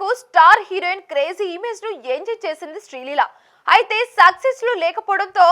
వరకు star heroine crazy ఇమేజ్ను enjoy చేసింది శ్రీలీల. అయితే సక్సెస్లు లేకపోవడంతో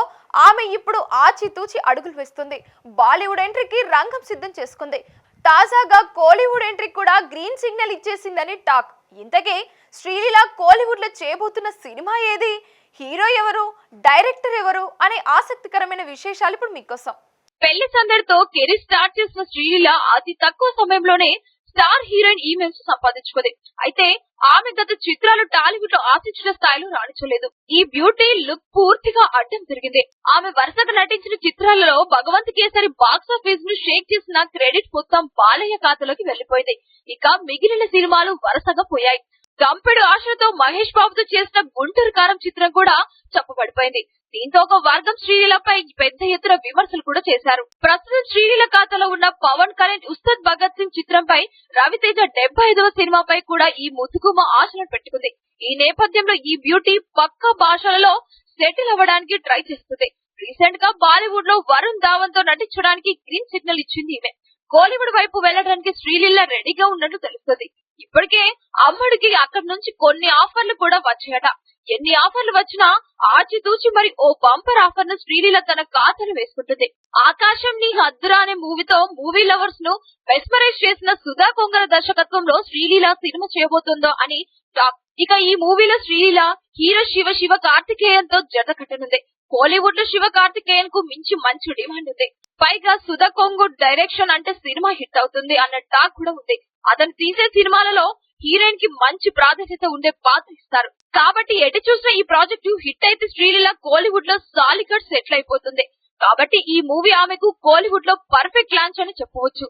ఆమె ఇప్పుడు ఆచితూచి అడుగులు వేస్తుంది. బాలీవుడ్ ఎంట్రీకి రంగం సిద్ధం చేసుకుంది. తాజాగా కోలీవుడ్ ఎంట్రీ కూడా గ్రీన్ సిగ్నల్ ఇచ్చేసిందని టాక్. ఇంతకీ శ్రీలీల కోలీవుడ్లో చేయబోతున్న సినిమా ఏది? హీరో ఎవరు? డైరెక్టర్ ఎవరు? అనే ఆసక్తికరమైన విశేషాలు ఇప్పుడు మీకోసం. పెళ్ళి సందడితో కెరీర్ స్టార్ట్ చేసిన శ్రీలీల అతి తక్కువ సమయంలోనే స్టార్ హీరోయిన్ ఈమెయిల్స్ సంపాదించుకుంది. అయితే ఆమె గత చిత్రాలు టాలీవుడ్లో ఆశించిన స్థాయిలో రాణించలేదు. ఈ బ్యూటీ లుక్ పూర్తిగా అడ్డం తిరిగింది. ఆమె వరుసగా నటించిన చిత్రాలలో భగవంత్ కేసరి బాక్స్ ఆఫీస్ను షేక్ చేసిన క్రెడిట్ మొత్తం బాలయ్య ఖాతాలోకి వెళ్ళిపోయింది ఇక మిగిలిన సినిమాలు వరుసగా పోయాయి. గంపెడు ఆశలతో మహేష్ బాబుతో చేసిన గుంటూరు కారం చిత్రం కూడా చెప్పబడిపోయింది దీంతో ఒక వర్గం శ్రీలీలపై పెద్ద ఎత్తున విమర్శలు కూడా చేశారు. ప్రస్తుతం శ్రీలీల ఖాతాలో ఉన్న పవన్ కళ్యాణ్ ఉస్తాద్ భగత్ సింగ్ చిత్రంపై రవితేజ డెబ్బై ఐదవ సినిమాపై కూడా ఈ ముసుగుమ ఆశలను పెట్టుకుంది. ఈ నేపథ్యంలో ఈ బ్యూటీ పక్క భాషలలో సెటిల్ అవ్వడానికి ట్రై చేస్తుంది. రీసెంట్గా బాలీవుడ్లో వరుణ్ ధావన్తో నటించడానికి గ్రీన్ సిగ్నల్ ఇచ్చింది ఈమె. కోలీవుడ్ వైపు వెళ్ళడానికి శ్రీలీల రెడీగా ఉన్నట్లు తెలుస్తుంది. ఇప్పటికే అమ్మడికి అక్కడి నుంచి కొన్ని ఆఫర్లు కూడా వచ్చాయట. ఎన్ని ఆఫర్లు వచ్చినా ఆచితూచి మరి ఓ బంపర్ ఆఫర్ను శ్రీలీల తన ఖాతాలో వేసుకుంటుంది. ఆకాశం నీ హద్దురా అనే మూవీతో మూవీ లవర్స్ను మెస్మరైజ్ చేసిన సుధా కొంగర దర్శకత్వంలో శ్రీలీల సినిమా చేయబోతుందో అని టాక్ ఇక ఈ మూవీలో శ్రీలీల హీరో శివ శివ కార్తికేయన్తో జత కట్టనుంది. కోలీవుడ్లో శివ కార్తికేయన్కు మించి మంచి డిమాండ్ ఉంది. పైగా సుధా కొంగు డైరెక్షన్ అంటే సినిమా హిట్ అవుతుంది అన్న టాక్ కూడా ఉంది. అతను తీసే సినిమాలలో హీరోయిన్కి మంచి ప్రాధాన్యత ఉండే పాత్ర ఇస్తారు. కాబట్టి ఎటు చూసిన ఈ ప్రాజెక్టు హిట్ అయితే శ్రీలీల కోలీవుడ్లో సాలికట్ సెటిల్ అయిపోతుంది. కాబట్టి ఈ మూవీ ఆమెకు కోలీవుడ్లో పర్ఫెక్ట్ లాంచ్ అని చెప్పవచ్చు.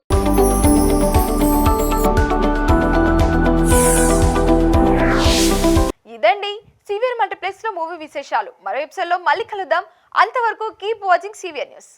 ఇదండి సివియర్ మల్టీప్లెక్స్లో మూవీ విశేషాలు. మరో ఎపిసోడ్లో మళ్ళీ కలుద్దాం. అంతవరకు కీప్ వాచింగ్ సివియర్ న్యూస్.